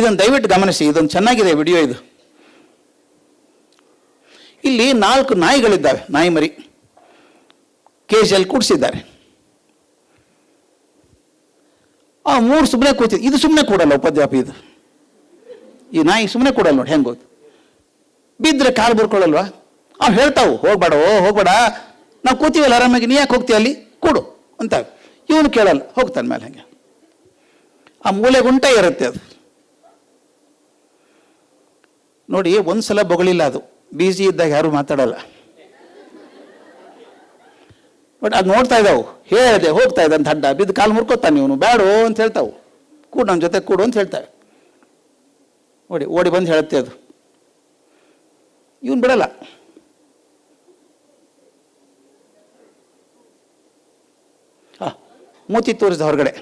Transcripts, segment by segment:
ಇದನ್ನು ದಯವಿಟ್ಟು ಗಮನಿಸಿ, ಇದೊಂದು ಚೆನ್ನಾಗಿದೆ ವಿಡಿಯೋ ಇದು. ಇಲ್ಲಿ ನಾಲ್ಕು ನಾಯಿಗಳಿದ್ದಾವೆ, ನಾಯಿ ಮರಿ. ಕೇಜಲ್ಲಿ ಕೂಡಿಸಿದ್ದಾರೆ. ಆ ಮೂರು ಸುಮ್ಮನೆ ಕೂತಿದ್ದು ಇದು ಸುಮ್ಮನೆ ಕೂಡಲ್ಲ ಉಪಾಧ್ಯಾಪಿ ಇದು. ಈ ನಾಯಿ ಸುಮ್ಮನೆ ಕೂಡಲ್ಲ ನೋಡಿ, ಹೆಂಗೆ ಬಿದ್ದರೆ ಕಾಲು ಬರ್ಕೊಳ್ಳಲ್ವಾ? ಅವು ಹೇಳ್ತಾವು, ಹೋಗ್ಬೇಡ, ಓ, ಹೋಗ್ಬೇಡ. ನಾವು ಕೂತೀವಲ್ಲ ಆರಾಮಾಗಿ, ನೀ ಯಾಕೆ ಹೋಗ್ತೀಯ ಅಲ್ಲಿ? ಕೂಡು ಅಂತ ಇವನು ಕೇಳಲ್ಲ, ಹೋಗ್ತಾನೆ ಮೇಲೆ ಹಂಗೆ. ಆ ಮೂಲೆಗುಂಟ ಇರುತ್ತೆ ಅದು. ನೋಡಿ ಒಂದ್ಸಲ ಬೊಗಳಿಲ್ಲ ಅದು. ಬಿಸಿ ಇದ್ದಾಗ ಯಾರು ಮಾತಾಡಲ್ಲ. ಬಟ್ ಅದು ನೋಡ್ತಾ ಇದ್ದಾವು. ಹೇಳಿದೆ, ಹೋಗ್ತಾ ಇದ್ದಂತ ಅಡ್ಡ ಬಿದ್ದು ಕಾಲು ಮುರ್ಕೋತಾನೆ ಇವನು. ಬೇಡ ಅಂತ ಹೇಳ್ತಾವು. ಕೂಡು ನನ್ನ ಜೊತೆ ಕೂಡು ಅಂತ ಹೇಳ್ತಾವೆ ನೋಡಿ, ಓಡಿ ಬಂದು ಹೇಳುತ್ತೆ ಅದು. ಇವನು ಬಿಡಲ್ಲ. ಹಾಂ, ಮೂತಿ ತೋರಿಸಿದ ಹೊರಗಡೆ.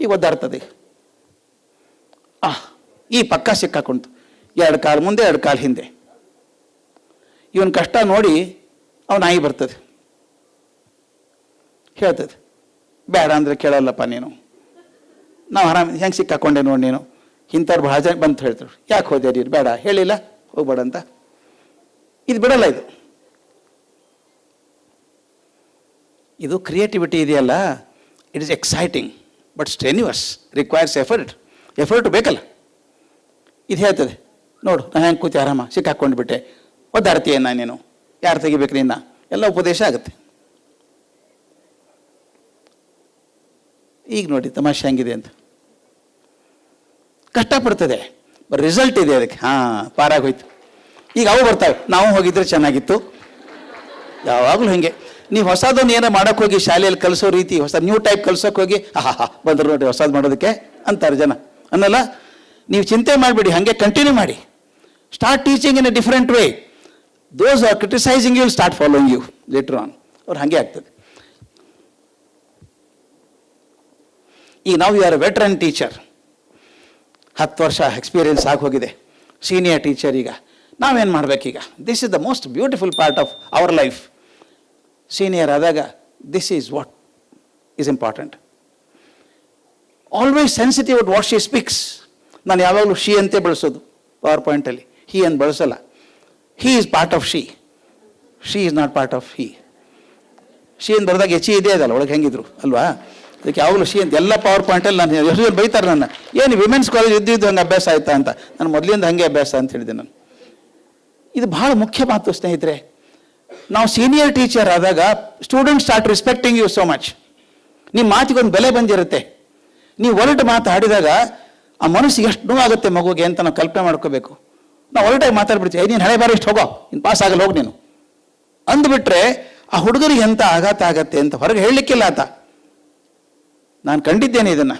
ಈಗ ಒದ್ದಾಡ್ತದೆ. ಆ ಈ ಪಕ್ಕ ಸಿಕ್ಕಾಕೊಂತು ಎರಡು ಕಾಲು ಮುಂದೆ, ಎರಡು ಕಾಲು ಹಿಂದೆ. ಇವನ್ ಕಷ್ಟ ನೋಡಿ ಅವನ ನಾಯಿ ಬರ್ತದೆ. ಹೇಳ್ತದೆ, ಬೇಡ ಅಂದರೆ ಕೇಳಲ್ಲಪ್ಪ ನೀನು. ನಾವು ಆರಾಮ, ಹೆಂಗೆ ಸಿಕ್ಕಾಕೊಂಡೆ ನೋಡಿ ನೀನು. ಇಂಥವ್ರು ಬಹಳ ಜನ ಬಂತು ಹೇಳ್ತಾರೆ. ಯಾಕೆ ಹೋದೆ ನೀರು ಬೇಡ, ಹೇಳಿಲ್ಲ, ಹೋಗ್ಬೇಡ ಅಂತ. ಇದು ಬಿಡಲ್ಲ ಇದು. ಇದು ಕ್ರಿಯೇಟಿವಿಟಿ ಇದೆಯಲ್ಲ? It is exciting but strenuous requires effort effort ಬೇಕಲ್ಲ. ಇದು ಹೇಳ್ತದೆ. ನೋಡು ನಾನು ಹೆಂಗೆ ಕೂತಿ ಆರಾಮ ಸಿಕ್ಕಾಕೊಂಡು ಬಿಟ್ಟೆ ಒದ್ದಾಡ್ತೀಯ ನಾನು? ನೀನು ಯಾರು ತೆಗಿಬೇಕು ನಿನ್ನ ಎಲ್ಲ ಉಪದೇಶ ಆಗುತ್ತೆ. ಈಗ ನೋಡಿ, ತಮಾಷೆ ಹೆಂಗಿದೆ ಅಂತ. ಕಷ್ಟಪಡ್ತದೆ. ರಿಸಲ್ಟ್ ಇದೆ ಅದಕ್ಕೆ. ಹಾಂ ಪಾರಾಗಿ ಹೋಯ್ತು ಈಗ ಅವು ಬರ್ತಾವೆ. ನಾವು ಹೋಗಿದ್ರೆ ಚೆನ್ನಾಗಿತ್ತು. ಯಾವಾಗಲೂ ಹಿಂಗೆ. ನೀವು ಹೊಸದೊಂದು ಏನೋ ಮಾಡೋಕೆ ಹೋಗಿ ಶಾಲೆಯಲ್ಲಿ ಕಲಿಸೋ ರೀತಿ, ಹೊಸ ನ್ಯೂ ಟೈಪ್ ಕಲ್ಸೋಕೆ ಹೋಗಿ ಹಾ ಹಾ ಬಂದರು ನೋಡಿ ಹೊಸದು ಮಾಡೋದಕ್ಕೆ, ಅಂತಾರೆ ಜನ. ಅನ್ನಲ್ಲ? ನೀವು ಚಿಂತೆ ಮಾಡಿಬಿಡಿ, ಹಾಗೆ ಕಂಟಿನ್ಯೂ ಮಾಡಿ. Start teaching in a different way those are criticising you start following you later on ಅವ್ರು ಹಾಗೆ ಆಗ್ತದೆ. ಈಗ ನಾವು ಯು ಆರ್ ವೆಟ್ರನ್ ಟೀಚರ್ ಹತ್ತು ವರ್ಷ ಎಕ್ಸ್ಪೀರಿಯನ್ಸ್ ಆಗಿ ಹೋಗಿದೆ ಸೀನಿಯರ್ ಟೀಚರ್ ಈಗ. ನಾವೇನು ಮಾಡಬೇಕೀಗ? This is the most beautiful part of our life senior ಆದಾಗ this is what is important always sensitive what she speaks ನಾನು ಯಾವಾಗಲೂ ಶಿ ಅಂತೆ ಬಳಸೋದು ಪವರ್ ಪಾಯಿಂಟಲ್ಲಿ ಹಿ ಅಂತ ಬಳಸಲ್ಲ. He is part of she she is not part of he she ಅಂತ ಬರೆದಾಗ H ಇದೆ ಅದಲ್ಲ, ಒಳಗೆ ಹೆಂಗಿದ್ರು, ಅಲ್ವಾ? ಅದಕ್ಕೆ ಯಾವಾಗಲೂ ಶಿ ಅಂತ ಎಲ್ಲ ಪವರ್ ಪಾಯಿಂಟಲ್ಲಿ ನಾನು ಎಷ್ಟು ಜನ ಬೈತಾರೆ ನನ್ನ. ಏನು ವಿಮೆನ್ಸ್ ಕಾಲೇಜ್ ಇದ್ದಿದ್ದು ಹಂಗೆ ಅಭ್ಯಾಸ ಆಯ್ತಾ ಅಂತ. ನಾನು ಮೊದಲಿಂದ ಹಂಗೆ ಅಭ್ಯಾಸ ಅಂತ ಹೇಳಿದೆ ನಾನು. ಇದು ಬಹಳ ಮುಖ್ಯ ಮಾತು ಸ್ನೇಹಿತರೆ. ನಾವು ಸೀನಿಯರ್ ಟೀಚರ್ ಆದಾಗ student start respecting you so much ನಿಮ್ಮ ಮಾತಿಗೊಂದು ಬೆಲೆ ಬಂದಿರುತ್ತೆ. ನೀವು ಒರಟು ಮಾತು ಆಡಿದಾಗ ಆ ಮನಸ್ಸಿಗೆ ಎಷ್ಟು ನೋವಾಗುತ್ತೆ ಮಗುಗೆ ಅಂತ ನಾವು ಕಲ್ಪನೆ ಮಾಡ್ಕೋಬೇಕು. ನಾವು ಹೊರಟಾಗಿ ಮಾತಾಡ್ಬಿಡ್ತೀವಿ ನೀನು ಹಳೆ ಬಾರಿ ಇಷ್ಟು ಹೋಗೋ ಇನ್ನು ಪಾಸ್ ಆಗಲ್ಲ, ಹೋಗಿ ನೀನು. ಅಂದ್ಬಿಟ್ರೆ, ಆ ಹುಡುಗರಿಗೆ ಎಂಥ ಆಘಾತ ಆಗತ್ತೆ ಅಂತ ಹೊರಗೆ ಹೇಳಲಿಕ್ಕಿಲ್ಲ ಆತ. ನಾನು ಕಂಡಿದ್ದೇನೆ ಇದನ್ನು.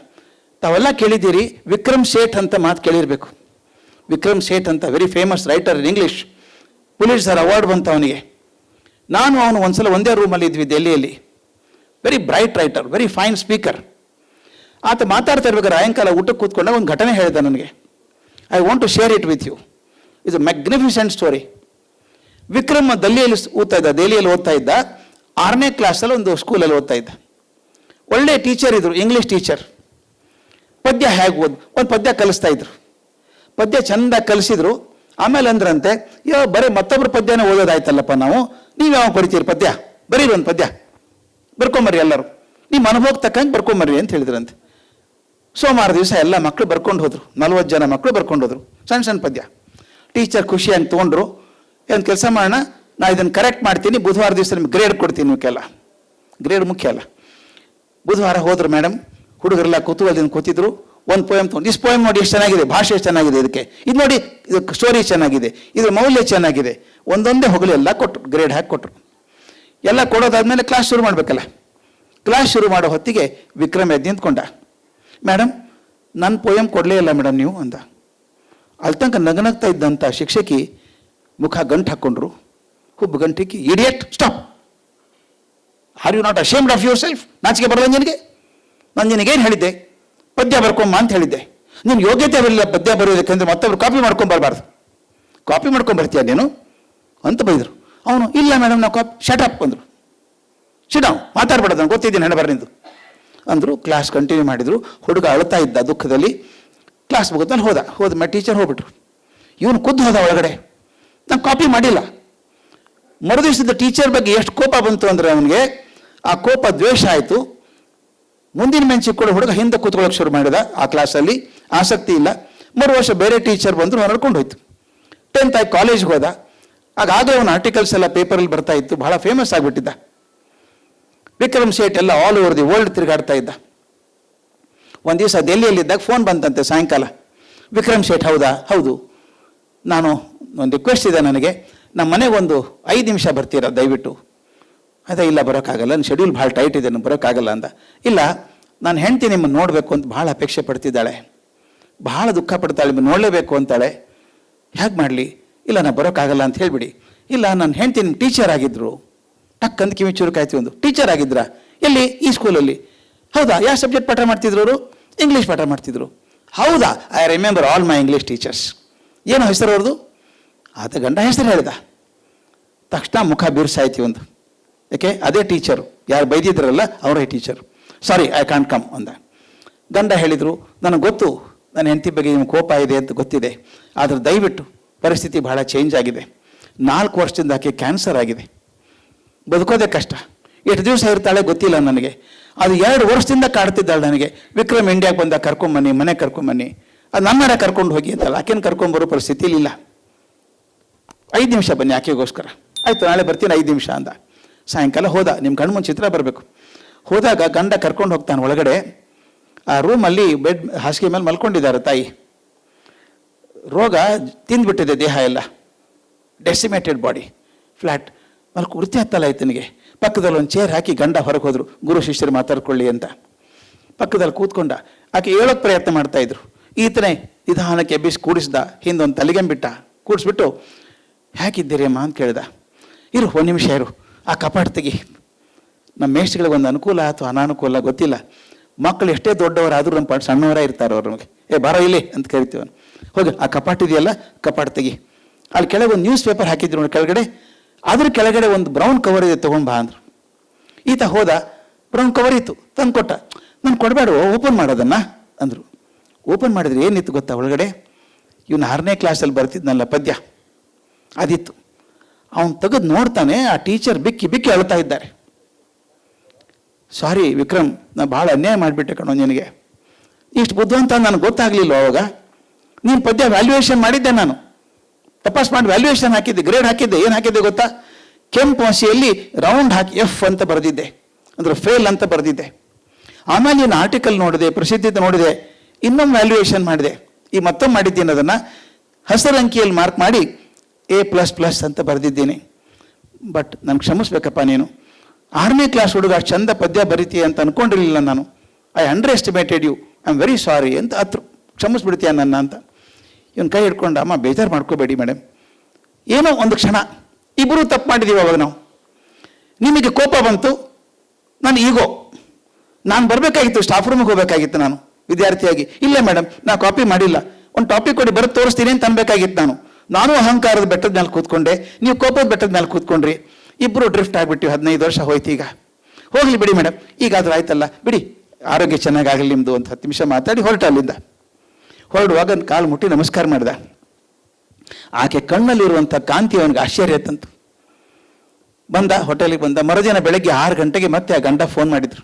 ತಾವೆಲ್ಲ ಕೇಳಿದ್ದೀರಿ, ವಿಕ್ರಮ್ ಸೇಠ್ ಅಂತ ಮಾತು ಕೇಳಿರಬೇಕು. ವಿಕ್ರಮ್ ಸೇಠ್ ಅಂತ very famous writer in English Pulitzer award ಬಂತು ಅವನಿಗೆ. ನಾನು ಅವನು ಒಂದ್ಸಲ ಒಂದೇ ರೂಮಲ್ಲಿ ಇದ್ವಿ ದೆಲ್ಲಿಯಲ್ಲಿ very bright writer very fine speaker ಆತ ಮಾತಾಡ್ತಾ ಇರ್ಬೇಕಾದ್ರೆ ಸಾಯಂಕಾಲ ಊಟಕ್ಕೆ ಕೂತ್ಕೊಂಡಾಗ ಒಂದು ಘಟನೆ ಹೇಳಿದ ನನಗೆ. I want to share it with you is a magnificent story Vikram ದಲ್ಲಿಯಲ್ಲಿ ಓದ್ತಾ ಇದ್ದ, ದೆಹಲಿಯಲ್ಲಿ ಓದ್ತಾ ಇದ್ದ, ಆರನೇ ಕ್ಲಾಸಲ್ಲಿ ಒಂದು ಸ್ಕೂಲಲ್ಲಿ ಓದ್ತಾ ಇದ್ದ. ಒಳ್ಳೆ ಟೀಚರ್ ಇದ್ರು ಇಂಗ್ಲೀಷ್ ಟೀಚರ್ ಪದ್ಯ ಹೇಗೆ ಓದ್, ಒಂದು ಪದ್ಯ ಕಲಿಸ್ತಾ ಇದ್ರು. ಪದ್ಯ ಚಂದ ಕಲಿಸಿದ್ರು. ಆಮೇಲೆ ಅಂದ್ರಂತೆ, ಯೋ, ಬರೀ ಮತ್ತೊಬ್ಬರು ಪದ್ಯನೇ ಓದೋದಾಯ್ತಲ್ಲಪ್ಪ ನಾವು. ನೀವು ಯಾವಾಗ ಬರಿತೀರಿ ಪದ್ಯ? ಬರೀರಿ ಒಂದು ಪದ್ಯ. ಬರ್ಕೊಂಬರ್ರಿ ಎಲ್ಲರೂ. ನಿಮ್ಮ ಅನುಭವಕ್ಕೆ ತಕ್ಕಂಗೆ ಬರ್ಕೊಂಬರ್ರಿ ಅಂತ ಹೇಳಿದ್ರಂತೆ. ಸೋಮವಾರ ದಿವಸ ಎಲ್ಲ ಮಕ್ಕಳು ಬರ್ಕೊಂಡು ಹೋದರು, ನಲ್ವತ್ತು ಜನ ಮಕ್ಕಳು ಬರ್ಕೊಂಡು ಹೋದರು ಸಣ್ಣ ಸಣ್ಣ ಪದ್ಯ. ಟೀಚರ್ ಖುಷಿಯಾಗಿ ತೊಗೊಂಡ್ರು, ಏನು ಕೆಲಸ ಮಾಡೋಣ, ನಾ ಇದನ್ನು ಕರೆಕ್ಟ್ ಮಾಡ್ತೀನಿ, ಬುಧವಾರ ದಿವಸ ನಿಮ್ಗೆ ಗ್ರೇಡ್ ಕೊಡ್ತೀನಿ ಇವಕ್ಕೆಲ್ಲ. ಗ್ರೇಡ್ ಮುಖ್ಯ ಅಲ್ಲ. ಬುಧವಾರ ಹೋದ್ರು ಮೇಡಮ್ ಹುಡುಗರೆಲ್ಲ ಕುತೂಹಲದಿಂದ ಕೂತಿದ್ರು, ಒಂದು ಪೋಯಮ್ ತೊಗೊಂಡು ಇಷ್ಟು ಪೋಯಮ್ ನೋಡಿ ಎಷ್ಟು ಚೆನ್ನಾಗಿದೆ, ಭಾಷೆ ಎಷ್ಟು ಚೆನ್ನಾಗಿದೆ ಇದಕ್ಕೆ. ಇದು ನೋಡಿ, ಇದು ಸ್ಟೋರಿ ಚೆನ್ನಾಗಿದೆ, ಇದ್ರ ಮೌಲ್ಯ ಚೆನ್ನಾಗಿದೆ. ಒಂದೊಂದೇ ಹೊಗಳು ಎಲ್ಲ ಕೊಟ್ಟರು ಗ್ರೇಡ್ ಹಾಕಿ ಕೊಟ್ಟರು ಎಲ್ಲ ಕೊಡೋದಾದ್ಮೇಲೆ ಕ್ಲಾಸ್ ಶುರು ಮಾಡಬೇಕಲ್ಲ. ಕ್ಲಾಸ್ ಶುರು ಮಾಡೋ ಹೊತ್ತಿಗೆ ವಿಕ್ರಮ್ ಎದ್ದು ನಿಂತ್ಕೊಂಡ. ಮೇಡಮ್ ನನ್ನ ಪೋಯಮ್ ಕೊಡಲೇ ಇಲ್ಲ ಮೇಡಮ್ ನೀವು, ಅಂದ. ಅಲ್ಲಿ ತನಕ ನಗನಗ್ತಾ ಇದ್ದಂಥ ಶಿಕ್ಷಕಿ ಮುಖ ಗಂಟು ಹಾಕ್ಕೊಂಡ್ರು ಹುಬ್ಬು ಗಂಟಿಕ್ಕಿ idiot stop are you not ashamed of your self ನಾಚಿಕೆ ಬರಲ್ಲ ನಿನಗೆ? ನಾನು ನಿನಗೇನು ಹೇಳಿದ್ದೆ? ಪದ್ಯ ಬರ್ಕೊಂಬ ಅಂತ ಹೇಳಿದ್ದೆ. ನಿನ್ನ ಯೋಗ್ಯತೆ ಬರಲಿಲ್ಲ, ಪದ್ಯ ಬರೆಯೋದಕ್ಕೆ ಮತ್ತೊಬ್ರು ಕಾಪಿ ಮಾಡ್ಕೊಂಬರ್ಬಾರ್ದು ಕಾಪಿ ಮಾಡ್ಕೊಂಡು ಬರ್ತೀಯ ನೀನು? ಅಂತ ಬೈದರು. ಅವನು, ಇಲ್ಲ ಮೇಡಮ್ ನಾವು ಕಾಪಿ ಶಟ್ ಅಪ್ ಅಂದರು. ಶಿಡಾವ್ ಮಾತಾಡ್ಬೇಡ ಗೊತ್ತಿದ್ದೀನಿ ಹೆಣ್ಣು ನಿಂದು ಅಂದರು ಕ್ಲಾಸ್ ಕಂಟಿನ್ಯೂ ಮಾಡಿದರು, ಹುಡುಗ ಅಳ್ತಾ ಇದ್ದ ದುಃಖದಲ್ಲಿ ಕ್ಲಾಸ್ ಮುಗಿದ್ಮೇಲೆ ಹೋದ. ಹೋದ ಮೇಲೆ ಟೀಚರ್ ಹೋಗ್ಬಿಟ್ರು. ಇವನು ಖುದ್ದು ಹೋದ ಒಳಗಡೆ. ನಾನು ಕಾಪಿ ಮಾಡಿಲ್ಲ. ಮರುದಿವಸದ ಟೀಚರ್ ಬಗ್ಗೆ ಎಷ್ಟು ಕೋಪ ಬಂತು ಅಂದರೆ ಅವನಿಗೆ, ಆ ಕೋಪ ದ್ವೇಷ ಆಯಿತು. ಮುಂದಿನ ಮೇಲೆ ಕೂಡ ಹುಡುಗ ಹಿಂದೆ ಕೂತ್ಕೊಳ್ಳೋಕೆ ಶುರು ಮಾಡಿದ ಆ ಕ್ಲಾಸಲ್ಲಿ ಆಸಕ್ತಿ ಇಲ್ಲ. ಮೂರು ವರ್ಷ ಬೇರೆ ಟೀಚರ್ ಬಂದರು ನಡ್ಕೊಂಡು ಹೋಯ್ತು. ಟೆಂತ್ ಆಗಿ ಕಾಲೇಜ್ಗೆ ಹೋದ. ಆಗ ಆಗಲೇ ಅವನ ಆರ್ಟಿಕಲ್ಸ್ ಎಲ್ಲ ಪೇಪರಲ್ಲಿ ಬರ್ತಾ ಇತ್ತು. ಭಾಳ ಫೇಮಸ್ ಆಗಿಬಿಟ್ಟಿದ್ದ. ವಿಕ್ರಮ್ ಸೇಠ್ ಎಲ್ಲ ಆಲ್ ಓವರ್ ದಿ ವರ್ಲ್ಡ್ ತಿರುಗಾಡ್ತಾ ಇದ್ದ. ಒಂದು ದಿವಸ ಡೆಲ್ಲಿಯಲ್ಲಿದ್ದಾಗ ಫೋನ್ ಬಂತಂತೆ ಸಾಯಂಕಾಲ. ವಿಕ್ರಮ್ ಶೇಟ್ ಹೌದಾ? ಹೌದು. ನಾನು ಒಂದು ರಿಕ್ವೆಸ್ಟ್ ಇದೆ ನನಗೆ. ನಮ್ಮ ಮನೆಗೆ ಒಂದು ಐದು ನಿಮಿಷ ಬರ್ತೀರಾ? ದಯವಿಟ್ಟು. ಅದೇ ಇಲ್ಲ, ಬರೋಕ್ಕಾಗಲ್ಲ. ನನ್ನ ಶೆಡ್ಯೂಲ್ ಭಾಳ ಟೈಟ್ ಇದೆ ನಾನು ಬರೋಕ್ಕಾಗಲ್ಲ ಅಂತ. ಇಲ್ಲ, ನಾನು ಹೆಂಡ್ತಿ ನಿಮ್ಮನ್ನು ನೋಡಬೇಕು ಅಂತ ಭಾಳ ಅಪೇಕ್ಷೆ ಪಡ್ತಿದ್ದಾಳೆ. ಭಾಳ ದುಃಖ ಪಡ್ತಾಳೆ, ನಿಮ್ಮನ್ನು ನೋಡಲೇಬೇಕು ಅಂತಾಳೆ. ಹೇಗೆ ಮಾಡಲಿ? ಇಲ್ಲ ನಾನು ಬರೋಕ್ಕಾಗಲ್ಲ ಅಂತ ಹೇಳಿಬಿಡಿ. ಇಲ್ಲ, ನನ್ನ ಹೆಂಡ್ತಿ ನಿಮ್ಮ ಟೀಚರ್ ಆಗಿದ್ರು. ಟಕ್ ಅಂತ ಕಿವಿ ಚುರುಕಾಯ್ತು ಒಂದು. ಟೀಚರ್ ಆಗಿದ್ರ? ಎಲ್ಲಿ? ಈ ಸ್ಕೂಲಲ್ಲಿ ಹೌದಾ? ಯಾವ ಸಬ್ಜೆಕ್ಟ್ ಪಾಠ ಮಾಡ್ತಿದ್ರು ಅವರು? ಇಂಗ್ಲೀಷ್ ಪಾಠ ಮಾಡ್ತಿದ್ರು. ಹೌದಾ? I remember all my English teachers ಏನು ಹೆಸರು ಅವ್ರದ್ದು? ಆತ ಗಂಡ ಹೆಸರು ಹೇಳಿದ. ತಕ್ಷಣ ಮುಖ ಬಿರ್ಸಾಯ್ತಿ ಒಂದು. ಯಾಕೆ? ಅದೇ ಟೀಚರು ಯಾರು ಬೈದಿದ್ರಲ್ಲ, ಅವರೇ teacher sorry I can't come ಅಂದ. ಗಂಡ ಹೇಳಿದರು, ನನಗೆ ಗೊತ್ತು, ನನ್ನ ಹೆಂಡತಿ ಬಗ್ಗೆ ನಿಮ್ಗೆ ಕೋಪ ಇದೆ ಅಂತ ಗೊತ್ತಿದೆ. ಆದರೆ ದಯವಿಟ್ಟು ಪರಿಸ್ಥಿತಿ ಬಹಳ ಚೇಂಜ್ ಆಗಿದೆ. ನಾಲ್ಕು ವರ್ಷದಿಂದ ಆಕೆ ಕ್ಯಾನ್ಸರ್ ಆಗಿದೆ. ಬದುಕೋದೇ ಕಷ್ಟ. ಎಷ್ಟು ದಿವಸ ಇರ್ತಾಳೆ ಗೊತ್ತಿಲ್ಲ ನನಗೆ. ಅದು ಎರಡು ವರ್ಷದಿಂದ ಕಾಡ್ತಿದ್ದಾಳೆ ನನಗೆ. ವಿಕ್ರಮ್ ಇಂಡಿಯಾಗೆ ಬಂದ ಕರ್ಕೊಂಬನ್ನಿ, ಮನೆ ಕರ್ಕೊಂಬನ್ನಿ. ಅದು ನನ್ನರ ಕರ್ಕೊಂಡು ಹೋಗಿ ಅಂತಲ್ಲ, ಆಕೆನ ಕರ್ಕೊಂಬರೋ ಪರಿಸ್ಥಿತಿ ಇಲ್ಲ ಐದು ನಿಮಿಷ ಬನ್ನಿ ಆಕೆಗೋಸ್ಕರ. ಆಯಿತು, ನಾಳೆ ಬರ್ತೀನಿ ಐದು ನಿಮಿಷ ಅಂದ. ಸಾಯಂಕಾಲ ಹೋದ ನಿಮ್ಮ ಮುಂದೆ ಚಿತ್ರ ಬರಬೇಕು. ಹೋದಾಗ ಗಂಡ ಕರ್ಕೊಂಡು ಹೋಗ್ತಾನೆ ಒಳಗಡೆ. ಆ ರೂಮಲ್ಲಿ ಬೆಡ್ ಹಾಸಿಗೆ ಮೇಲೆ ಮಲ್ಕೊಂಡಿದ್ದಾರೆ ತಾಯಿ. ರೋಗ ತಿಂದ್ಬಿಟ್ಟಿದೆ ದೇಹ ಎಲ್ಲ. ಡೆಸಿಮೇಟೆಡ್ ಬಾಡಿ ಫ್ಲ್ಯಾಟ್ ಮಲ್ಕು ವೃತ್ತಿ ಹತ್ತಲ್ಲ ಆಯ್ತನಿಗೆ. ಪಕ್ಕದಲ್ಲಿ ಒಂದು ಚೇರ್ ಹಾಕಿ ಗಂಡ ಹೊರಗೆ ಹೋದರು, ಗುರು ಶಿಷ್ಯರು ಮಾತಾಡ್ಕೊಳ್ಳಿ ಅಂತ. ಪಕ್ಕದಲ್ಲಿ ಕೂತ್ಕೊಂಡ, ಆಕೆ ಹೇಳೋಕೆ ಪ್ರಯತ್ನ ಮಾಡ್ತಾ ಇದ್ರು. ಈತನೇ ನಿಧಾನಕ್ಕೆ ಎಬ್ಬಿಸಿ ಕೂಡಿಸ್ದ ಹಿಂದೊಂದು ತಲೆಗೆಂಬಿಟ್ಟ. ಕೂಡಿಸ್ಬಿಟ್ಟು ಹ್ಯಾಕಿದ್ದೀರಿ ಅಮ್ಮ ಅಂತ ಕೇಳ್ದ. ಇರು, ಒಂದು ನಿಮಿಷ ಇರು. ಆ ಕಪಾಟ್ ತೆಗಿ. ನಮ್ಮ ಮೇಷ್ಟ್ಗಳಿಗೆ ಒಂದು ಅನುಕೂಲ ಅಥವಾ ಅನಾನುಕೂಲ ಗೊತ್ತಿಲ್ಲ. ಮಕ್ಕಳು ಎಷ್ಟೇ ದೊಡ್ಡವರಾದರೂ ನಮ್ಮ ಸಣ್ಣವರೇ ಇರ್ತಾರೆ ಅವ್ರು ನಮಗೆ. ಏ, ಬಾರೋ ಇಲ್ಲಿ ಅಂತ ಕರಿತೀವನು. ಹೋಗಿ, ಆ ಕಪಾಟ್ ಇದೆಯಲ್ಲ, ಕಪಾಟ್ ತೆಗಿ. ಅಲ್ಲಿ ಕೆಳಗೆ ಒಂದು ನ್ಯೂಸ್ ಪೇಪರ್ ಹಾಕಿದ್ರು ನೋಡಿ, ಕೆಳಗಡೆ ಅದ್ರ ಕೆಳಗಡೆ ಒಂದು ಬ್ರೌನ್ ಕವರ್ ಇದೆ, ತೊಗೊಂಡು ಬಾ ಅಂದ್ರು. ಈತ ಹೋದ ಬ್ರೌನ್ ಕವರ್ ಇತ್ತು, ತಂದು ಕೊಟ್ಟ. ನಾನು ಕೊಡಬೇಡ ಓಪನ್ ಮಾಡೋದನ್ನ, ಅಂದರು. ಓಪನ್ ಮಾಡಿದ್ರೆ ಏನಿತ್ತು ಗೊತ್ತಾ ಒಳಗಡೆ? ಇವನು ಆರನೇ ಕ್ಲಾಸಲ್ಲಿ ಬರ್ತಿದ್ನಲ್ಲ ಪದ್ಯ. ಅದಿತ್ತು. ಅವನು ತೆಗೆದು ನೋಡ್ತಾನೆ, ಆ ಟೀಚರ್ ಬಿಕ್ಕಿ ಬಿಕ್ಕಿ ಅಳ್ತಾ ಇದ್ದಾರೆ. ಸಾರಿ ವಿಕ್ರಮ್ ನಾನು ಭಾಳ ಅನ್ಯಾಯ ಮಾಡಿಬಿಟ್ಟೆ ಕಣೋ ನಿನಗೆ. ಇಷ್ಟು ಬುದ್ಧಿವಂತ ನನಗೆ ಗೊತ್ತಾಗಲಿಲ್ಲ ಅವಾಗ? ನೀನು ಪದ್ಯ ವ್ಯಾಲ್ಯೂಯೇಷನ್ ಮಾಡಿದ್ದೆ ನಾನು. ತಪಾಸ್ ಮಾಡಿ ವ್ಯಾಲ್ಯೂಯೇಷನ್ ಹಾಕಿದ್ದೆ ಗ್ರೇಡ್ ಹಾಕಿದ್ದೆ, ಏನು ಹಾಕಿದ್ದೆ ಗೊತ್ತಾ? ಕೆಂಪು ಹಸಿಯಲ್ಲಿ ರೌಂಡ್ ಹಾಕಿ ಎಫ್ ಅಂತ ಬರೆದಿದ್ದೆ, ಅಂದ್ರೆ ಫೇಲ್ ಅಂತ ಬರೆದಿದ್ದೆ. ಆಮೇಲೆ ನೀನು ಆರ್ಟಿಕಲ್ ನೋಡಿದೆ, ಪ್ರಸಿದ್ಧತೆ ನೋಡಿದೆ, ಇನ್ನೊಂದು ವ್ಯಾಲ್ಯೂಯೇಷನ್ ಮಾಡಿದೆ. ಈ ಮತ್ತೊಮ್ಮೆ ಮಾಡಿದ್ದೀನಿ ಅದನ್ನು, ಹಸರಂಕಿಯಲ್ಲಿ ಮಾರ್ಕ್ ಮಾಡಿ ಎ ಪ್ಲಸ್ ಪ್ಲಸ್ ಅಂತ ಬರೆದಿದ್ದೀನಿ. ಬಟ್ ನನಗೆ ಕ್ಷಮಿಸ್ಬೇಕಪ್ಪ ನೀನು. ಆರನೇ ಕ್ಲಾಸ್ ಹುಡುಗ ಚಂದ ಪದ್ಯ ಬರಿತೀಯ ಅಂತ ಅನ್ಕೊಂಡಿರಲಿಲ್ಲ ನಾನು. I underestimated you I am very sorry ಅಂತ ಹತ್ರ ಕ್ಷಮಿಸ್ಬಿಡ್ತೀಯ ನನ್ನ ಅಂತ. ಇವನ್ ಕೈ ಹಿಡ್ಕೊಂಡು, ಅಮ್ಮ, ಬೇಜಾರು ಮಾಡ್ಕೋಬೇಡಿ ಮೇಡಮ್. ಏನೋ ಒಂದು ಕ್ಷಣ ಇಬ್ಬರು ತಪ್ಪು ಮಾಡಿದ್ದೀವಿ ಅವಾಗ ನಾವು. ನಿಮಗೆ ಕೋಪ ಬಂತು ನಾನು ಈಗೋ. ನಾನು ಬರಬೇಕಾಗಿತ್ತು ಸ್ಟಾಫ್ ರೂಮಿಗೆ ಹೋಗಬೇಕಾಗಿತ್ತು ನಾನು, ವಿದ್ಯಾರ್ಥಿಯಾಗಿ. ಇಲ್ಲ ಮೇಡಮ್, ನಾ ಕಾಪಿ ಮಾಡಿಲ್ಲ. ಒಂದು ಟಾಪಿಕ್ ಕೊಡಿ, ಬರೋದು ತೋರಿಸ್ತೀನಿ ಅಂತ ಅನ್ಬೇಕಾಗಿತ್ತು ನಾನು. ನಾನು ಅಹಂಕಾರದ ಬೆಟ್ಟದ ಮೇಲೆ ಕೂತ್ಕೊಂಡೆ. ನೀವು ಕೋಪದ ಬೆಟ್ಟದ ಮೇಲೆ ಕೂತ್ಕೊಂಡ್ರಿ. ಇಬ್ಬರು ಡ್ರಿಫ್ಟ್ ಆಗಿಬಿಟ್ಟು ಹದಿನೈದು ವರ್ಷ ಹೋಯ್ತು ಈಗ. ಹೋಗಲಿ ಬಿಡಿ ಮೇಡಮ್ ಈಗಾದ್ರೂ ಆಯ್ತಲ್ಲ. ಬಿಡಿ, ಆರೋಗ್ಯ ಚೆನ್ನಾಗಾಗಲಿ ನಿಮ್ಮದು ಒಂದು ಹತ್ತು ನಿಮಿಷ ಮಾತಾಡಿ ಹೊರಟ ಅಲ್ಲಿಂದ. ಹೊರಡುವಾಗ ಒಂದು ಕಾಲು ಮುಟ್ಟಿ ನಮಸ್ಕಾರ ಮಾಡಿದ. ಆಕೆ ಕಣ್ಣಲ್ಲಿರುವಂಥ ಕಾಂತಿ ಅವನಿಗೆ ಆಶ್ಚರ್ಯ ತಂತು. ಬಂದ ಹೋಟೆಲಿಗೆ ಬಂದ, ಮರುದಿನ ಬೆಳಗ್ಗೆ ಆರು ಗಂಟೆಗೆ ಮತ್ತೆ ಆ ಗಂಡ ಫೋನ್ ಮಾಡಿದ್ರು.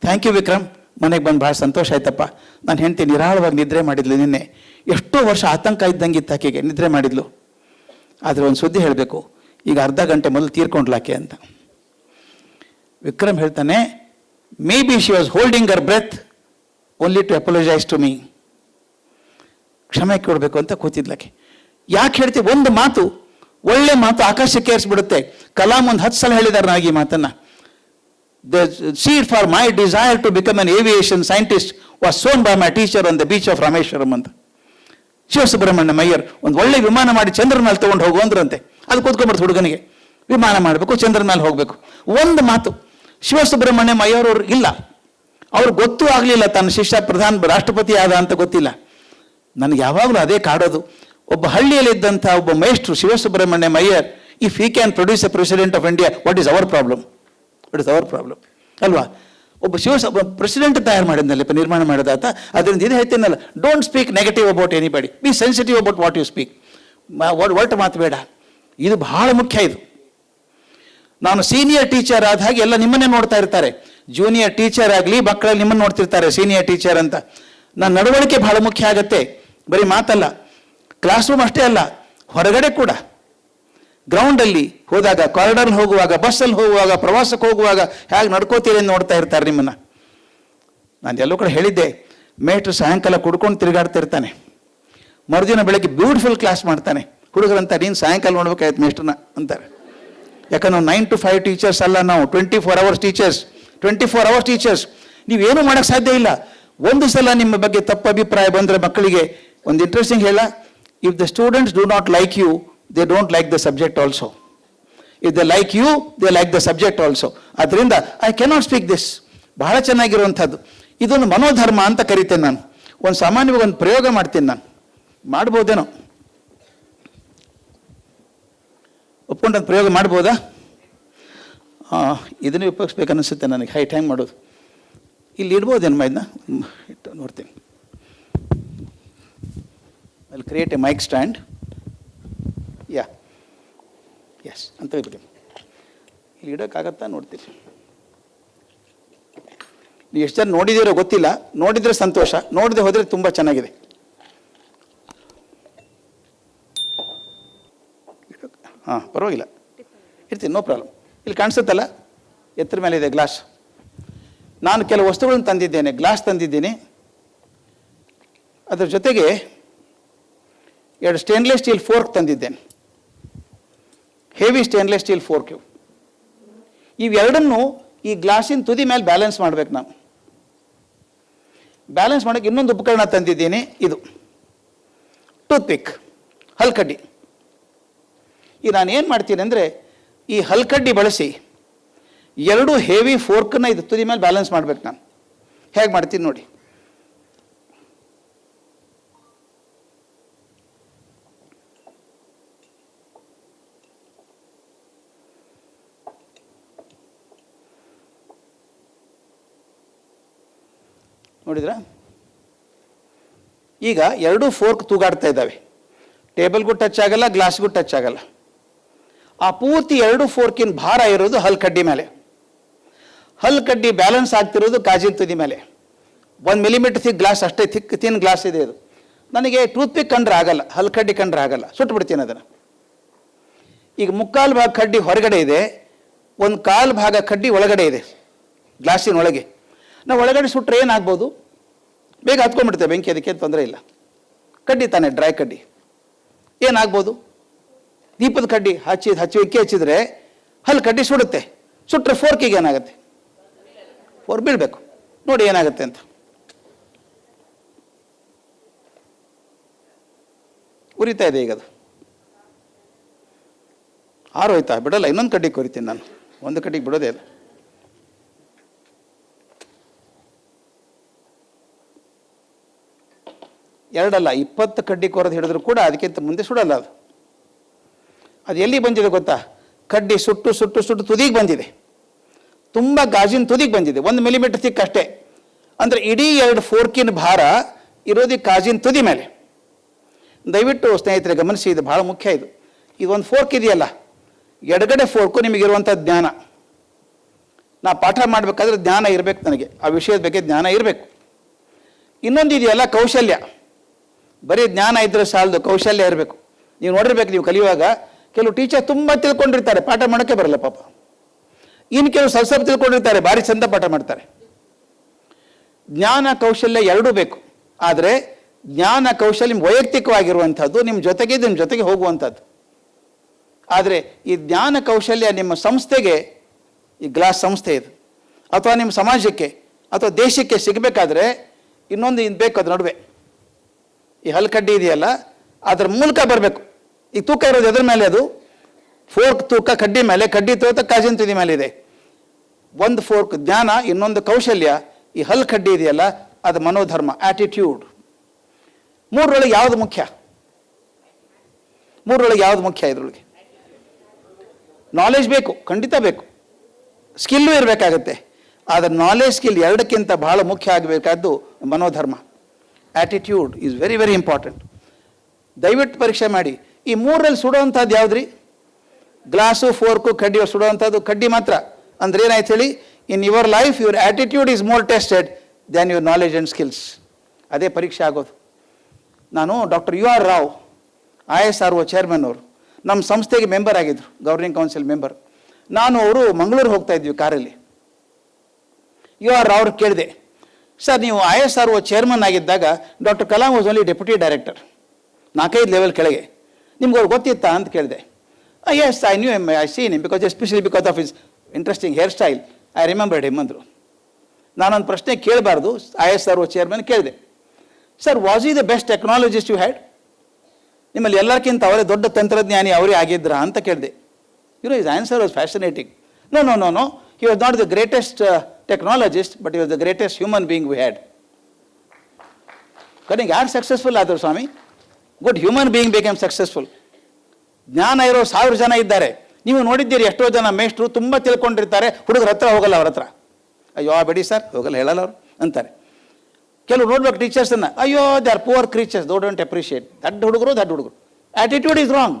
Thank you Vikram. ಮನೆಗೆ ಬಂದು ಭಾಳ ಸಂತೋಷ ಆಯ್ತಪ್ಪ. ನಾನು ಹೆಂಡತಿ ನಿರಾಳವಾಗಿ ನಿದ್ರೆ ಮಾಡಿದ್ಲು ನಿನ್ನೆ. ಎಷ್ಟೋ ವರ್ಷ ಆತಂಕ ಇದ್ದಂಗಿತ್ತು ಆಕೆಗೆ, ನಿದ್ರೆ ಮಾಡಿದ್ಲು. ಆದರೆ ಒಂದು ಸುದ್ದಿ ಹೇಳಬೇಕು. ಈಗ ಅರ್ಧ ಗಂಟೆ ಮೊದಲು ತೀರ್ಕೊಂಡ್ಲಾಕೆ ಅಂತ. ವಿಕ್ರಮ್ ಹೇಳ್ತಾನೆ maybe she was holding her breath only to apologise to me ಕ್ಷಮೆ ಕೊಡಬೇಕು ಅಂತ ಕೂತಿದ್ಲಕ್ಕೆ. ಯಾಕೆ ಹೇಳ್ತೀವಿ ಒಂದು ಮಾತು, ಒಳ್ಳೆ ಮಾತು ಆಕಾಶಕ್ಕೆ ಏರಿಸ್ಬಿಡುತ್ತೆ. ಕಲಾಂ ಒಂದು ಹತ್ತು ಸಲ ಹೇಳಿದ್ದಾರೆ ನಾಗಿ ಮಾತನ್ನು. The seed for my desire to become an aviation scientist was sown by my teacher on the beach of Rameswaram ಅಂತ. ಶಿವಸುಬ್ರಹ್ಮಣ್ಯ ಮಯ್ಯರ್ ಒಂದು ಒಳ್ಳೆ ವಿಮಾನ ಮಾಡಿ ಚಂದ್ರ ಮೇಲೆ ತೊಗೊಂಡು ಹೋಗು ಅಂದ್ರಂತೆ. ಅದು ಕೂತ್ಕೊಂಡ್ಬಿಡ್ತು ಹುಡುಗನಿಗೆ. ವಿಮಾನ ಮಾಡಬೇಕು ಚಂದ್ರನ ಮೇಲೆ ಹೋಗಬೇಕು. ಒಂದು ಮಾತು, ಶಿವಸುಬ್ರಹ್ಮಣ್ಯ ಮಯ್ಯರ್ ಅವ್ರಿಗೆ ಇಲ್ಲ. ಅವ್ರು ಗೊತ್ತೂ ಆಗಲಿಲ್ಲ ತನ್ನ ಶಿಷ್ಯ ಪ್ರಧಾನ ರಾಷ್ಟ್ರಪತಿ ಆದ ಅಂತ ಗೊತ್ತಿಲ್ಲ. ನನಗೆ ಯಾವಾಗಲೂ ಅದೇ ಕಾಡೋದು. ಒಬ್ಬ ಹಳ್ಳಿಯಲ್ಲಿದ್ದಂಥ ಒಬ್ಬ ಮೇಷ್ಟ್ರು Shivasubramania Iyer if he can produce a president of India what is our problem what is our problem ಅಲ್ವಾ? ಒಬ್ಬ ಶಿವಸ ಪ್ರೆಸಿಡೆಂಟ್ ತಯಾರು ಮಾಡಿದ್ನಲ್ಲಪ್ಪ ನಿರ್ಮಾಣ ಮಾಡಿದಾತ ಅದರಿಂದ ಇದು ಹೇಳ್ತೀನಲ್ಲ don't speak negative about anybody be sensitive about what you speak ಒಟ್ಟು ಮಾತು ಬೇಡ. ಇದು ಬಹಳ ಮುಖ್ಯ ಇದು. ನಾನು ಸೀನಿಯರ್ ಟೀಚರ್ ಆದ ಹಾಗೆ ಎಲ್ಲ ನಿಮ್ಮನ್ನೇ ನೋಡ್ತಾ ಇರ್ತಾರೆ. ಜೂನಿಯರ್ ಟೀಚರ್ ಆಗಲಿ ಮಕ್ಕಳಲ್ಲಿ ನಿಮ್ಮನ್ನು ನೋಡ್ತಿರ್ತಾರೆ ಸೀನಿಯರ್ ಟೀಚರ್ ಅಂತ. ನನ್ನ ನಡವಳಿಕೆ ಬಹಳ ಮುಖ್ಯ ಆಗತ್ತೆ. ಬರೀ ಮಾತಲ್ಲ ಕ್ಲಾಸ್ ರೂಮ್ ಅಷ್ಟೇ ಅಲ್ಲ, ಹೊರಗಡೆ ಕೂಡ. ಗ್ರೌಂಡಲ್ಲಿ ಹೋದಾಗ ಕಾರಿಡಾರ್ ಹೋಗುವಾಗ ಬಸ್ಸಲ್ಲಿ ಹೋಗುವಾಗ, ಪ್ರವಾಸಕ್ಕೆ ಹೋಗುವಾಗ ಹೇಗೆ ನಡ್ಕೋತೀರಿ ಅಂತ ನೋಡ್ತಾ ಇರ್ತಾರೆ ನಿಮ್ಮನ್ನು. ನಾನು ಎಲ್ಲೋ ಕೂಡ ಹೇಳಿದ್ದೆ ಮೇಟ್ರು ಸಾಯಂಕಾಲ ಕುಡ್ಕೊಂಡು ತಿರುಗಾಡ್ತಿರ್ತಾನೆ ಮರುದಿನ ಬೆಳಗ್ಗೆ ಬ್ಯೂಟಿಫುಲ್ ಕ್ಲಾಸ್ ಮಾಡ್ತಾನೆ. ಹುಡುಗರಂತ, ನೀನು ಸಾಯಂಕಾಲ ನೋಡ್ಬೇಕಾಯ್ತು ಮೇಸ್ಟ್ರನ್ನ ಅಂತಾರೆ. ಯಾಕಂದ್ರೆ ನಾವು ನೈನ್ ಟು ಫೈವ್ ಟೀಚರ್ಸ್ ಅಲ್ಲ ನಾವು twenty four hours teachers twenty four hours teachers ನೀವೇನು ಮಾಡೋಕ್ಕೆ ಸಾಧ್ಯ ಇಲ್ಲ. ಒಂದು ಸಲ ನಿಮ್ಮ ಬಗ್ಗೆ ತಪ್ಪು ಅಭಿಪ್ರಾಯ ಬಂದರೆ ಮಕ್ಕಳಿಗೆ ಒಂದು ಇಂಟ್ರೆಸ್ಟಿಂಗ್ ಹೇಳ if the students do not like you they don't like the subject also if the like you they like the subject also ಅದರಿಂದ ಐ ಕೆನಾಟ್ ಸ್ಪೀಕ್ ದಿಸ್ ಬಹಳ ಚೆನ್ನಾಗಿರುವಂಥದ್ದು. ಇದೊಂದು ಮನೋಧರ್ಮ ಅಂತ ಕರಿತೇನೆ ನಾನು. ಒಂದು ಸಾಮಾನ್ಯವಾಗಿ ಒಂದು ಪ್ರಯೋಗ ಮಾಡ್ತೀನಿ ನಾನು. ಮಾಡ್ಬೋದೇನೋ? ಒಪ್ಕೊಂಡು ಒಂದು ಪ್ರಯೋಗ ಮಾಡ್ಬೋದಾ? ಇದನ್ನೇ ಉಪಯೋಗಿಸ್ಬೇಕನ್ನಿಸುತ್ತೆ ನನಗೆ. ಹೈಟ್ ಹ್ಯಾಂಗ್ ಮಾಡೋದು. ಇಲ್ಲಿ ಇಡ್ಬೋದೇನಮ್ಮ ಇದನ್ನ? ನೋಡ್ತೀನಿ. ಅಲ್ಲಿ create a mic stand Yeah. Yes ಅಂತ ಬಿಡಿ ಇಲ್ಲಿ ಇಡೋಕ್ಕಾಗತ್ತಾ ನೋಡ್ತೀನಿ. ನೀವು ಎಷ್ಟು ಜನ ನೋಡಿದಿರೋ ಗೊತ್ತಿಲ್ಲ. ನೋಡಿದರೆ ಸಂತೋಷ, ನೋಡದೆ ಹೋದರೆ ತುಂಬ ಚೆನ್ನಾಗಿದೆ. ಹಾಂ, ಪರವಾಗಿಲ್ಲ. ಇರ್ತೀನಿ ನೋ ಪ್ರಾಬ್ಲಮ್ ಇಲ್ಲಿ ಕಾಣಿಸುತ್ತಲ್ಲ? ಎತ್ತರ ಮೇಲೆ ಇದೆ ಗ್ಲಾಸ್ ನಾನು ಕೆಲವು ವಸ್ತುಗಳನ್ನು ತಂದಿದ್ದೇನೆ ಗ್ಲಾಸ್ ತಂದಿದ್ದೀನಿ. ಅದರ ಜೊತೆಗೆ ಎರಡು ಸ್ಟೇನ್ಲೆಸ್ ಸ್ಟೀಲ್ ಫೋರ್ಕ್ ತಂದಿದ್ದೇನೆ. ಹೆವಿ ಸ್ಟೇನ್ಲೆಸ್ ಸ್ಟೀಲ್ ಫೋರ್ಕ್ ಇವು. ಇವೆರಡನ್ನು ಈ ಗ್ಲಾಸಿನ ತುದಿ ಮೇಲೆ ಬ್ಯಾಲೆನ್ಸ್ ಮಾಡಬೇಕು ನಾನು ಬ್ಯಾಲೆನ್ಸ್ ಮಾಡೋಕ್ಕೆ ಇನ್ನೊಂದು ಉಪಕರಣ ತಂದಿದ್ದೀನಿ, ಇದು. ಟೂತ್ ಪಿಕ್ ಹಲ್ಕಡ್ಡಿ. ಈ ನಾನು ಏನು ಮಾಡ್ತೀನಿ ಅಂದರೆ, ಈ ಹಲ್ಕಡ್ಡಿ ಬಳಸಿ ಎರಡು ಹೆವಿ ಫೋರ್ಕನ್ನು ಇದು ತುದಿ ಮೇಲೆ ಬ್ಯಾಲೆನ್ಸ್ ಮಾಡ್ಬೇಕು ನಾನು. ಹೇಗೆ ಮಾಡ್ತೀನಿ ನೋಡಿ. ನೋಡಿದ್ರಾ? ಈಗ ಎರಡೂ ಫೋರ್ಕ್ ತೂಗಾಡ್ತಾ ಇದ್ದಾವೆ. ಟೇಬಲ್ಗೂ ಟಚ್ ಆಗಲ್ಲ, ಗ್ಲಾಸ್ಗೂ ಟಚ್ ಆಗಲ್ಲ. ಆ ಪೂರ್ತಿ ಎರಡು ಫೋರ್ಕಿನ ಭಾರ ಇರೋದು ಹಲ್ ಕಡ್ಡಿ ಮೇಲೆ. ಹಲ್ ಕಡ್ಡಿ ಬ್ಯಾಲೆನ್ಸ್ ಆಗ್ತಿರೋದು ಕಾಜಿನ ತುದಿ ಮೇಲೆ. ಒಂದು ಮಿಲಿಮೀಟರ್ ಥಿಕ್ ಗ್ಲಾಸ್ ಅಷ್ಟೇ ಥಿಕ್ ತಿನ್ ಗ್ಲಾಸ್ ಇದೆ ಇದು ನನಗೆ ಟೂತ್ ಪಿಕ್ ಕಂಡ್ರೆ ಆಗಲ್ಲ, ಹಲ್ ಕಡ್ಡಿ ಕಂಡ್ರೆ ಆಗಲ್ಲ. ಸುಟ್ಟು ಬಿಡ್ತೀನಿ ಅದನ್ನು. ಈಗ ಮುಕ್ಕಾಲು ಭಾಗ ಕಡ್ಡಿ ಹೊರಗಡೆ ಇದೆ, ಒಂದು ಕಾಲು ಭಾಗ ಕಡ್ಡಿ ಒಳಗಡೆ ಇದೆ ಗ್ಲಾಸಿನ ಒಳಗೆ ನಾವು ಒಳಗಡೆ ಸುಟ್ಟರೆ ಏನಾಗ್ಬೋದು? ಬೇಗ ಹತ್ಕೊಂಡ್ಬಿಡ್ತೇವೆ ಬೆಂಕಿ, ಅದಕ್ಕೆ ತೊಂದರೆ ಇಲ್ಲ. ಕಡ್ಡಿ ತಾನೆ ಡ್ರೈ ಕಡ್ಡಿ. ಏನಾಗ್ಬೋದು? ದೀಪದ ಕಡ್ಡಿ ಹಚ್ಚಿ ಹಚ್ಚಿ ಬೆಂಕಿ ಹಚ್ಚಿದ್ರೆ ಹಲ್ಲು ಕಡ್ಡಿ ಸುಡುತ್ತೆ. ಸುಟ್ಟರೆ ಫೋರ್ಕಿಗೆ ಏನಾಗುತ್ತೆ? ಫೋರ್ ಬೀಳಬೇಕು. ನೋಡಿ ಏನಾಗುತ್ತೆ ಅಂತ. ಉರಿತಾ ಇದೆ ಈಗ ಅದು. ಆರೋಯ್ತಾ? ಬಿಡಲ್ಲ, ಇನ್ನೊಂದು ಕಡ್ಡಿಗೆ ಕೊರಿತೀನಿ ನಾನು. ಒಂದು ಕಡ್ಡಿಗೆ ಬಿಡೋದೇ ಇಲ್ಲ. ಎರಡಲ್ಲ, ಇಪ್ಪತ್ತು ಕಡ್ಡಿ ಕೊರದು ಹಿಡಿದ್ರು ಕೂಡ ಅದಕ್ಕಿಂತ ಮುಂದೆ ಸುಡಲ್ಲ ಅದು. ಅದು ಎಲ್ಲಿ ಬಂದಿದೆ ಗೊತ್ತಾ? ಕಡ್ಡಿ ಸುಟ್ಟು ಸುಟ್ಟು ಸುಟ್ಟು ತುದಿಗೆ ಬಂದಿದೆ. ತುಂಬ ಗಾಜಿನ ತುದಿಗೆ ಬಂದಿದೆ. ಒಂದು ಮಿಲಿಮೀಟರ್ ತಿಕ್ ಅಷ್ಟೇ. ಅಂದರೆ ಇಡೀ ಎರಡು ಫೋರ್ಕಿನ ಭಾರ ಇರೋದು ಗಾಜಿನ ತುದಿ ಮೇಲೆ. ದಯವಿಟ್ಟು ಸ್ನೇಹಿತರೆ ಗಮನಿಸಿ, ಇದು ಭಾಳ ಮುಖ್ಯ ಇದು. ಇದೊಂದು ಫೋರ್ಕ್ ಇದೆಯಲ್ಲ, ಎಡಗಡೆ ಫೋರ್ಕು ನಿಮಗಿರುವಂಥ ಜ್ಞಾನ. ನಾ ಪಾಠ ಮಾಡಬೇಕಾದ್ರೆ ಜ್ಞಾನ ಇರಬೇಕು ನನಗೆ. ಆ ವಿಷಯದ ಬಗ್ಗೆ ಜ್ಞಾನ ಇರಬೇಕು. ಇನ್ನೊಂದು ಇದೆಯಲ್ಲ ಕೌಶಲ್ಯ. ಬರೀ ಜ್ಞಾನ ಇದ್ರೆ ಸಾಲದು, ಕೌಶಲ್ಯ ಇರಬೇಕು. ನೀವು ನೋಡಿರ್ಬೇಕು, ನೀವು ಕಲಿಯುವಾಗ ಕೆಲವು ಟೀಚರ್ ತುಂಬ ತಿಳ್ಕೊಂಡಿರ್ತಾರೆ, ಪಾಠ ಮಾಡೋಕ್ಕೆ ಬರಲ್ಲ ಪಾಪ. ಇನ್ನು ಕೆಲವು ಸ್ವಲ್ಪ ತಿಳ್ಕೊಂಡಿರ್ತಾರೆ, ಭಾರಿ ಚಂದ ಪಾಠ ಮಾಡ್ತಾರೆ. ಜ್ಞಾನ, ಕೌಶಲ್ಯ ಎರಡೂ ಬೇಕು. ಆದರೆ ಜ್ಞಾನ, ಕೌಶಲ್ಯ ವೈಯಕ್ತಿಕವಾಗಿರುವಂಥದ್ದು, ನಿಮ್ಮ ಜೊತೆಗೆ ನಿಮ್ಮ ಜೊತೆಗೆ ಹೋಗುವಂಥದ್ದು. ಆದರೆ ಈ ಜ್ಞಾನ, ಕೌಶಲ್ಯ ನಿಮ್ಮ ಸಂಸ್ಥೆಗೆ, ಈ ಗ್ಲಾಸ್ ಸಂಸ್ಥೆ ಇದು, ಅಥವಾ ನಿಮ್ಮ ಸಮಾಜಕ್ಕೆ, ಅಥವಾ ದೇಶಕ್ಕೆ ಸಿಗಬೇಕಾದ್ರೆ ಇನ್ನೊಂದು ಇದು ಬೇಕು ಅದ್ರ ನಡುವೆ. ಈ ಹಲ್ಕಡ್ಡಿ ಇದೆಯಲ್ಲ, ಅದ್ರ ಮೂಲಕ ಬರಬೇಕು. ಈಗ ತೂಕ ಇರೋದು ಎದ್ರ ಮೇಲೆ ಅದು? ಫೋರ್ಕ್ ತೂಕ ಕಡ್ಡಿ ಮೇಲೆ, ಕಡ್ಡಿ ತೂಕ ಕಾಜಿನ ತುದಿ ಮೇಲೆ ಇದೆ. ಒಂದು ಫೋರ್ಕ್ ಜ್ಞಾನ, ಇನ್ನೊಂದು ಕೌಶಲ್ಯ, ಈ ಹಲ್ ಕಡ್ಡಿ ಇದೆಯಲ್ಲ, ಅದು ಮನೋಧರ್ಮ ಆಟಿಟ್ಯೂಡ್ ಮೂರರೊಳಗೆ ಯಾವುದು ಮುಖ್ಯ? ಮೂರರೊಳಗೆ ಯಾವುದು ಮುಖ್ಯ ಇದ್ರೊಳಗೆ? ನಾಲೆಜ್ ಬೇಕು, ಖಂಡಿತ ಬೇಕು. ಸ್ಕಿಲ್ಲು ಇರಬೇಕಾಗತ್ತೆ. ಆದರೆ ನಾಲೆಜ್ ಸ್ಕಿಲ್ ಎರಡಕ್ಕಿಂತ ಬಹಳ ಮುಖ್ಯ ಆಗಬೇಕಾದ್ದು ಮನೋಧರ್ಮ. Attitude is very very important ದಯವಿಟ್ಟು ಪರೀಕ್ಷೆ ಮಾಡಿ. ಈ ಮೂರರಲ್ಲಿ ಸುಡುವಂಥದ್ದು ಯಾವುದ್ರಿ? ಗ್ಲಾಸು, ಫೋರ್ಕು ಕಡ್ಡಿ ಸುಡುವಂಥದ್ದು ಕಡ್ಡಿ ಮಾತ್ರ. ಅಂದ್ರೆ ಏನಾಯ್ತು ಹೇಳಿ? In your life your attitude is more tested than your knowledge and skills ಅದೇ ಪರೀಕ್ಷೆ ಆಗೋದು. ನಾನು doctor U R Rao, I S R O chairman ಅವರು. ನಮ್ಮ ಸಂಸ್ಥೆಗೆ ಮೆಂಬರ್ ಆಗಿದ್ದರು ಗವರ್ನಿಂಗ್ ಕೌನ್ಸಿಲ್ ಮೆಂಬರ್ ನಾನು ಅವರು ಮಂಗಳೂರು ಹೋಗ್ತಾ ಇದ್ವಿ ಕಾರಲ್ಲಿ. ಯು ಆರ್ ರಾವ್ರು ಕೇಳಿದೆ ಸರ್, ನೀವು I S R O chairman ಆಗಿದ್ದಾಗ doctor Kalam was only deputy director ನಾಲ್ಕೈದು ಲೆವೆಲ್ ಕೆಳಗೆ. ನಿಮ್ಗೆ ಅವ್ರು ಗೊತ್ತಿತ್ತಾ ಅಂತ ಕೇಳಿದೆ. Yes I knew him I seen him because especially because of his interesting hair style I remembered him ಅಂದರು. ನಾನೊಂದು ಪ್ರಶ್ನೆ ಕೇಳಬಾರ್ದು, I S R O chairman ಕೇಳಿದೆ. Sir was he the best technologist you had ನಿಮ್ಮಲ್ಲಿ ಎಲ್ಲರಿಗಿಂತ ಅವರೇ ದೊಡ್ಡ ತಂತ್ರಜ್ಞಾನಿ ಅವರೇ ಆಗಿದ್ರಾ ಅಂತ ಕೇಳಿದೆ. You his answer was fascinating no no no no he was not the greatest technologist but he was the greatest human being we had ಕಡೆಗೆ ಯಾರು ಸಕ್ಸಸ್ಫುಲ್ ಆದರು ಸ್ವಾಮಿ. Good human being become successful ಜ್ಞಾನ ಇರೋ ಸಾವಿರ ಜನ ಇದ್ದಾರೆ. ನೀವು ನೋಡಿದ್ದೀರಿ ಎಷ್ಟೋ ಜನ ಮೇಷ್ಟ್ರು ತುಂಬ ತಿಳ್ಕೊಂಡಿರ್ತಾರೆ, ಹುಡುಗರ ಹತ್ರ ಹೋಗಲ್ಲ ಅವ್ರ ಹತ್ರ. ಅಯ್ಯೋ ಬಿಡಿ ಸರ್, ಹೋಗಲ್ಲ, ಹೇಳಲ್ಲ ಅವರು, ಅಂತಾರೆ. ಕೆಲವು ನೋಡ್ಬೇಕು ಟೀಚರ್ಸನ್ನು ಅಯ್ಯೋ they are poor creatures though don't appreciate ದಡ್ಡ ಹುಡುಗರು ದಡ್ಡ ಹುಡುಗರು. Attitude is wrong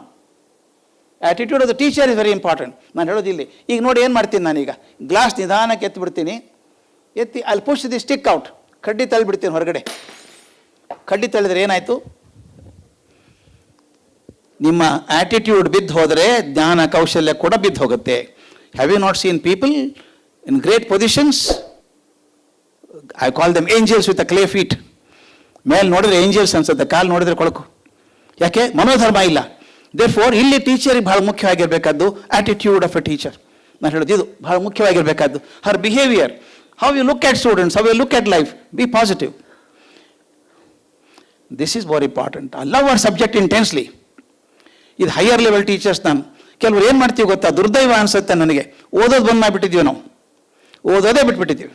attitude of the teacher is very important ನಾನು ಹೇಳೋದಿಲ್ಲಿ ಈಗ ನೋಡಿ ಏನು ಮಾಡ್ತೀನಿ ನಾನೀಗ? ಗ್ಲಾಸ್ ನಿಧಾನಕ್ಕೆ ಎತ್ತಿಬಿಡ್ತೀನಿ ಎತ್ತಿ ಅಲ್ಲಿ ಪುಷ್ ದಿ ಸ್ಟಿಕ್ ಔಟ್ ಕಡ್ಡಿ ತಳ್ಳಿಬಿಡ್ತೀನಿ ಹೊರಗಡೆ. ಕಡ್ಡಿ ತಳ್ಳಿದ್ರೆ ಏನಾಯಿತು? ನಿಮ್ಮ ಆ್ಯಟಿಟ್ಯೂಡ್ ಬಿದ್ದು ಹೋದರೆ ಜ್ಞಾನ ಕೌಶಲ್ಯ ಕೂಡ ಬಿದ್ದು ಹೋಗುತ್ತೆ. Have you not seen people in great positions I call them angels with a clay feet ಮೇಲೆ ನೋಡಿದ್ರೆ ಏಂಜಲ್ಸ್ ಅನ್ಸುತ್ತೆ, ಕಾಲು ನೋಡಿದ್ರೆ ಕೊಳಕು. ಯಾಕೆ? ಮನೋಧರ್ಮ ಇಲ್ಲ. ದೇ ಫೋರ್ ಇಲ್ಲಿ ಟೀಚರಿಗೆ ಬಹಳ ಮುಖ್ಯವಾಗಿರಬೇಕಾದ್ದು ಆಟಿಟ್ಯೂಡ್ ಆಫ್ ಎ ಟೀಚರ್ ನಾನು ಹೇಳೋದು, ಇದು ಬಹಳ ಮುಖ್ಯವಾಗಿರಬೇಕಾದ್ದು. Her behaviour how you look at students how you look at life be positive this is very important I love our subject intensely ಇದು ಹೈಯರ್ ಲೆವೆಲ್ ಟೀಚರ್ಸ್ ನಾನು ಕೆಲವರು ಏನು ಮಾಡ್ತೀವಿ ಗೊತ್ತಾ? ದುರ್ದೈವ ಅನ್ಸುತ್ತೆ ನನಗೆ. ಓದೋದು ಬಂದು ಮಾಡಿಬಿಟ್ಟಿದ್ದೀವಿ ನಾವು. ಓದೋದೇ ಬಿಟ್ಬಿಟ್ಟಿದ್ದೀವಿ